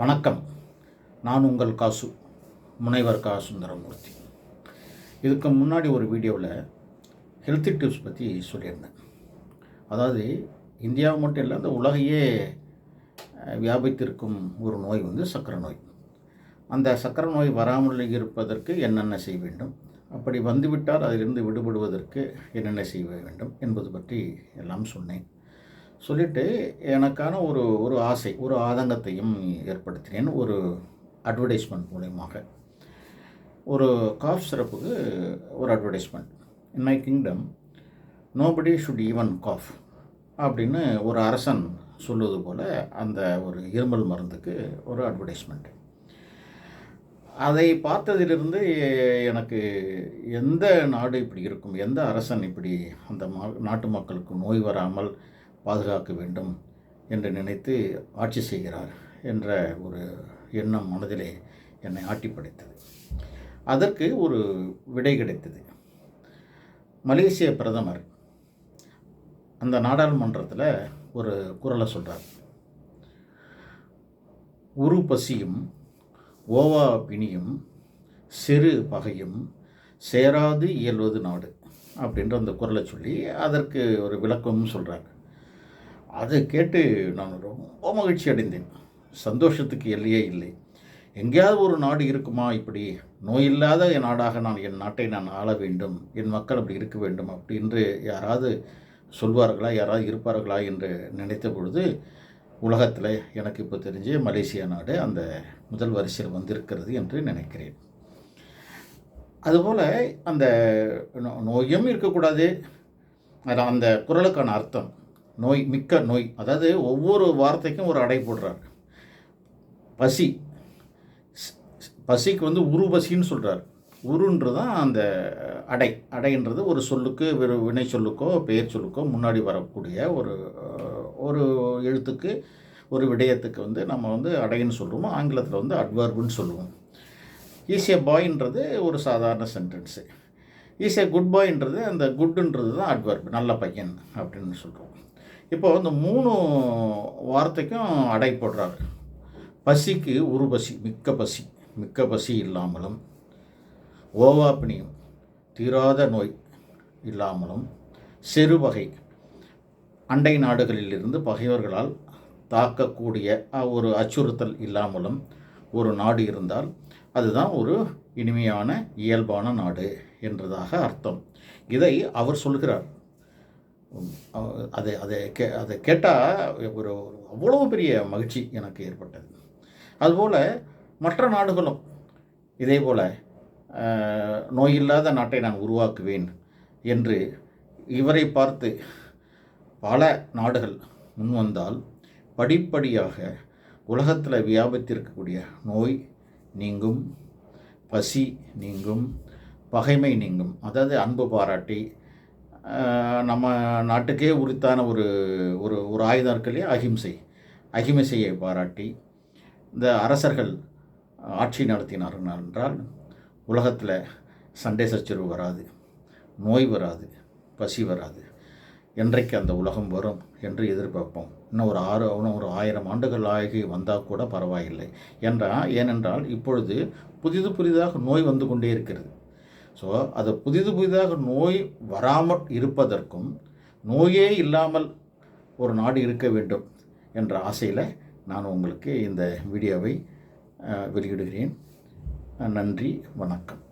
வணக்கம். நான் உங்கள் காசு முனைவர் கா சுந்தரமூர்த்தி இதுக்கு முன்னாடி ஒரு வீடியோவில் ஹெல்த்தி டிப்ஸ் பற்றி சொல்லியிருந்தேன். அதாவது இந்தியா மட்டும் இல்லை அந்த உலகையே வியாபித்திருக்கும் ஒரு நோய் வந்து சக்கரை நோய். அந்த சக்கரை நோய் வராமல் இருப்பதற்கு என்னென்ன செய்ய வேண்டும்? அப்படி வந்துவிட்டால் அதிலிருந்து விடுபடுவதற்கு என்னென்ன செய்ய வேண்டும் என்பது பற்றி எல்லாம் சொன்னேன். சொல்லிட்டு எனக்கான ஒரு ஒரு ஆசை ஒரு ஆதங்கத்தையும் ஏற்படுத்தினேன் ஒரு அட்வர்டைஸ்மெண்ட் மூலயமாக. ஒரு காஃப் சிறப்புக்கு ஒரு advertisement in my kingdom nobody should even cough அப்படின்னு ஒரு அரசன் சொல்லுவது போல் அந்த ஒரு இருமல் மருந்துக்கு ஒரு அட்வர்டைஸ்மெண்ட் அதை பார்த்ததிலிருந்து எனக்கு எந்த நாடு இப்படி இருக்கும் எந்த அரசன் இப்படி அந்த மா நாட்டு மக்களுக்கு நோய் வராமல் பாதுகாக்க வேண்டும் என்று நினைத்து ஆட்சி செய்கிறார் என்ற ஒரு எண்ணம் மனதிலே என்னை ஆட்டி படைத்தது. அதற்கு ஒரு விடை கிடைத்தது. மலேசிய பிரதமர் அந்த நாடாளுமன்றத்தில் ஒரு குரலை சொல்கிறார் உரு பசியும் ஓவா பிணியும் சிறு பகையும் சேராது இயல்வது நாடு அப்படின்ற அந்த குரலை சொல்லி அதற்கு ஒரு விளக்கமும் சொல்கிறார் அதை கேட்டு நான் ரொம்ப மகிழ்ச்சி அடைந்தேன். சந்தோஷத்துக்கு எல்லையே இல்லை. எங்கேயாவது ஒரு நாடு இருக்குமா இப்படி? நோயில்லாத என் நாடாக நான் என் நாட்டை நான் ஆள வேண்டும். என் மக்கள் அப்படி இருக்க வேண்டும் அப்படின்று யாராவது சொல்வார்களா? யாராவது இருப்பார்களா என்று நினைத்த பொழுது உலகத்தில் எனக்கு இப்போ தெரிஞ்சு மலேசியா நாடு அந்த முதல் வரிசையில் வந்திருக்கிறது என்று நினைக்கிறேன். அதுபோல் அந்த நோயும் இருக்கக்கூடாது. அந்த குரலுக்கான அர்த்தம். நோய் மிக்க நோய். அதாவது ஒவ்வொரு வார்த்தைக்கும் ஒரு அடை போடுறார் பசி. பசிக்கு வந்து உரு பசின்னு சொல்கிறார் உருன்றது தான் அந்த அடை. அடைன்றது ஒரு சொல்லுக்கு ஒரு வினை சொல்லுக்கோ பெயர் சொல்லுக்கோ முன்னாடி வரக்கூடிய ஒரு ஒரு எழுத்துக்கு ஒரு விடயத்துக்கு வந்து நம்ம வந்து அடைன்னு சொல்லுவோம் ஆங்கிலத்தில் வந்து அட்வர்புன்னு சொல்லுவோம். ஈஸிய பாய்ன்றது ஒரு சாதாரண சென்டென்ஸு ஈஸிய குட் பாய்ன்றது அந்த குட்டுன்றது தான் அட்வர்ப் நல்ல பையன் அப்படின்னு சொல்கிறோம் இப்போ இந்த மூணு வார்த்தைக்கும் அடை போடுறாரு பசிக்கு ஒரு பசி மிக்க பசி மிக்க பசி இல்லாமலும் ஓவாப்பினியும் தீராத நோய் இல்லாமலும் செருவகை அண்டை நாடுகளிலிருந்து பகைவர்களால் தாக்கக்கூடிய ஒரு அச்சுறுத்தல் இல்லாமலும் ஒரு நாடு இருந்தால் அதுதான் ஒரு இனிமையான இயல்பான நாடு என்றதாக அர்த்தம். இதை அவர் சொல்கிறார். அதை அதை கே அதை கேட்டால் ஒரு அவ்வளோ பெரிய மகிழ்ச்சி எனக்கு ஏற்பட்டது. அதுபோல் மற்ற நாடுகளும் இதே போல் நோயில்லாத நாட்டை நான் உருவாக்குவேன் என்று இவரை பார்த்து பல நாடுகள் முன்வந்தால் படிப்படியாக உலகத்தில் வியாபித்திருக்கக்கூடிய நோய் நீங்கும் பசி நீங்கும் பகைமை நீங்கும் அதாவது அன்பு பாராட்டி நம்ம நாட்டுக்கே உரித்தான ஒரு ஒரு ஒரு ஆயுதம் இருக்கு இல்லையா? அகிம்சை. அகிம்சையை பாராட்டி இந்த அரசர்கள் ஆட்சி நடத்தினார்கள் என்றால் உலகத்தில் சண்டை சச்சரவு வராது நோய் வராது பசி வராது. என்றைக்கு அந்த உலகம் வரும் என்று எதிர்பார்ப்போம். இன்னும் ஒரு ஆறு இன்னும் ஒரு ஆயிரம் ஆண்டுகள் ஆகி வந்தால் கூட பரவாயில்லை. என்றால் ஏனென்றால் இப்பொழுது புதிது புதிதாக நோய் வந்து கொண்டே இருக்கிறது. ஸோ அது புதிது புதிதாக நோய் வராமல் இருப்பதற்கும் நோயே இல்லாமல் ஒரு நாடு இருக்க வேண்டும் என்ற ஆசையில் நான் உங்களுக்கு இந்த வீடியோவை வெளியிடுகிறேன். நன்றி வணக்கம்.